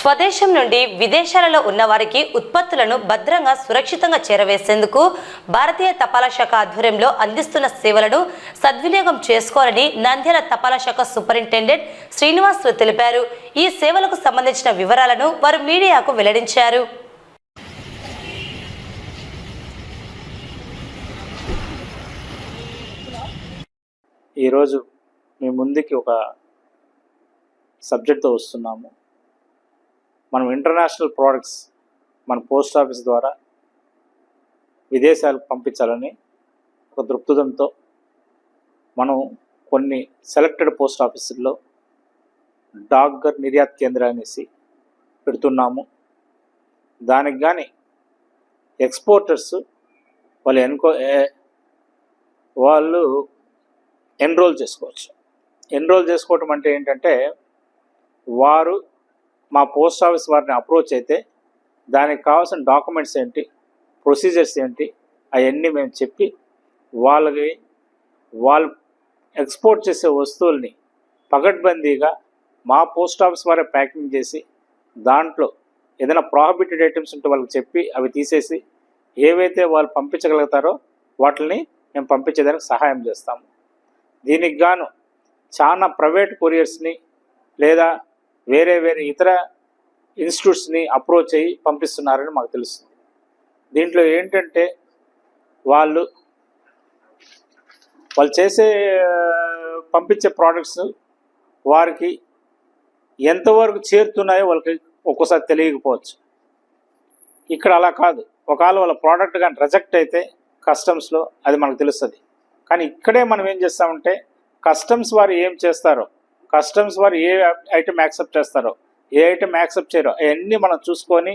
స్వదేశం నుండి విదేశాలలో ఉన్న వారికి ఉత్పత్తులను భద్రంగా సురక్షితంగా చేరవేసేందుకు భారతీయ తపాలా శాఖ ఆధ్వర్యంలో అందిస్తున్న సేవలను సద్వినియోగం చేసుకోవాలని నంద్యాల తపాలా శాఖ సూపరింటెండెంట్ శ్రీనివాసులు తెలిపారు. ఈ సేవలకు సంబంధించిన వివరాలను వారు మీడియాకు వెల్లడించారు. ఈరోజు మీ ముందుకి ఒక సబ్జెక్ట్తో వస్తున్నాము. మనం ఇంటర్నేషనల్ ప్రోడక్ట్స్ మన పోస్ట్ ఆఫీస్ ద్వారా విదేశాలకు పంపించాలని ఒక దృక్పథంతో మనం కొన్ని సెలెక్టెడ్ పోస్ట్ ఆఫీసుల్లో డాగ్గర్ నిర్యాత్ కేంద్ర అనేసి పెడుతున్నాము. దానికి కానీ ఎక్స్పోర్టర్స్ వాళ్ళు ఎన్కో వాళ్ళు ఎన్రోల్ చేసుకోవచ్చు. ఎన్రోల్ చేసుకోవటం అంటే ఏంటంటే వారు మా పోస్ట్ ఆఫీస్ వారిని అప్రోచ్ అయితే దానికి కావాల్సిన డాక్యుమెంట్స్ ఏంటి ప్రొసీజర్స్ ఏంటి అవన్నీ మేము చెప్పి వాళ్ళకి వాళ్ళు ఎక్స్పోర్ట్ చేసే వస్తువుల్ని పగడ్బందీగా మా పోస్ట్ ఆఫీస్ వారే ప్యాకింగ్ చేసి దాంట్లో ఏదైనా ప్రాహిబిటెడ్ ఐటమ్స్ ఉంటే వాళ్ళకి చెప్పి అవి తీసేసి ఏవైతే వాళ్ళు పంపించగలుగుతారో వాటిని మేము పంపించేదానికి సహాయం చేస్తాము. దీనికి గాను చాలా ప్రైవేట్ కొరియర్స్ని లేదా వేరే వేరే ఇతర ఇన్స్టిట్యూట్స్ని అప్రోచ్ అయ్యి పంపిస్తున్నారని మాకు తెలుస్తుంది. దీంట్లో ఏంటంటే వాళ్ళు వాళ్ళు చేసే పంపించే ప్రోడక్ట్స్ వారికి ఎంతవరకు చేరుతున్నాయో వాళ్ళకి ఒక్కోసారి తెలియకపోవచ్చు. ఇక్కడ అలా కాదు. ఒకవేళ వాళ్ళ ప్రోడక్ట్ కానీ రిజెక్ట్ అయితే కస్టమ్స్లో అది మనకు తెలుస్తుంది. కానీ ఇక్కడే మనం ఏం చేస్తామంటే కస్టమ్స్ వారు ఏం చేస్తారో కస్టమ్స్ వారు ఏ ఐటమ్ యాక్సెప్ట్ చేస్తారో ఏ ఐటమ్ యాక్సెప్ట్ చేయరో అవన్నీ మనం చూసుకొని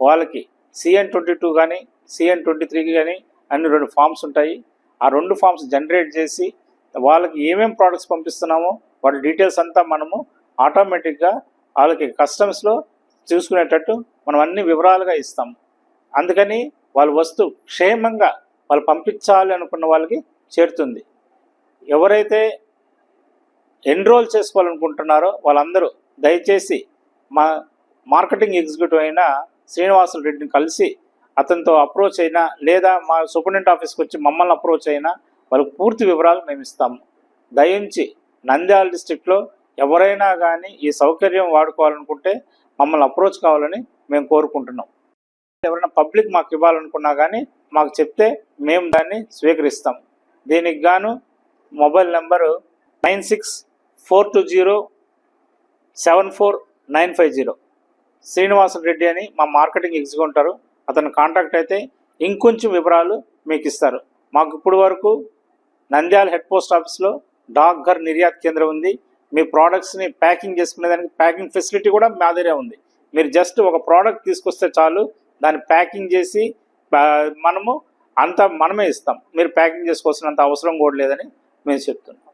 వాళ్ళకి సిఎన్ ట్వంటీ టూ కానీ సిఎన్ ట్వంటీ త్రీ కానీ అన్ని రెండు ఫామ్స్ ఉంటాయి. ఆ రెండు ఫామ్స్ జనరేట్ చేసి వాళ్ళకి ఏమేం ప్రోడక్ట్స్ పంపిస్తున్నామో వాటి డీటెయిల్స్ అంతా మనము ఆటోమేటిక్గా వాళ్ళకి కస్టమ్స్లో చూసుకునేటట్టు మనం అన్ని వివరాలుగా ఇస్తాం. అందుకని వాళ్ళ వస్తువు క్షేమంగా వాళ్ళు పంపించాలి అనుకున్న వాళ్ళకి చేరుతుంది. ఎవరైతే ఎన్రోల్ చేసుకోవాలనుకుంటున్నారో వాళ్ళందరూ దయచేసి మా మార్కెటింగ్ ఎగ్జిక్యూటివ్ అయిన శ్రీనివాసులు రెడ్డిని కలిసి అతనితో అప్రోచ్ అయినా లేదా మా సూపరింటెండెంట్ ఆఫీస్కి వచ్చి మమ్మల్ని అప్రోచ్ అయినా వాళ్ళకి పూర్తి వివరాలు మేము ఇస్తాము. దయించి నంద్యాల డిస్టిక్లో ఎవరైనా కానీ ఈ సౌకర్యం వాడుకోవాలనుకుంటే మమ్మల్ని అప్రోచ్ కావాలని మేము కోరుకుంటున్నాం. ఎవరైనా పబ్లిక్ మాకు ఇవ్వాలనుకున్నా కానీ మాకు చెప్తే మేము దాన్ని స్వీకరిస్తాం. దీనికి గాను mobile number nine six four two zero seven four nine five zero. Srinivasa Reddy అని మా మార్కెటింగ్ ఎగ్జిక్యూటివ్ ఉంటారు. అతను కాంటాక్ట్ అయితే ఇంకొంచెం వివరాలు మీకు ఇస్తారు. మాకు ఇప్పుడు వరకు నంద్యాల హెడ్ పోస్ట్ ఆఫీస్లో డాక్ఘర్ నిర్యాత్ కేంద్రం ఉంది. మీ ప్రోడక్ట్స్ని ప్యాకింగ్ చేసుకునేదానికి ప్యాకింగ్ ఫెసిలిటీ కూడా మా దగ్గరే ఉంది. మీరు జస్ట్ ఒక ప్రోడక్ట్ తీసుకొస్తే చాలు. దాన్ని ప్యాకింగ్ చేసి మనము అంతా మనమే ఇస్తాం. మీరు ప్యాకింగ్ చేసుకోవాల్సినంత అవసరం కూడా లేదని మేము చెప్తున్నాం.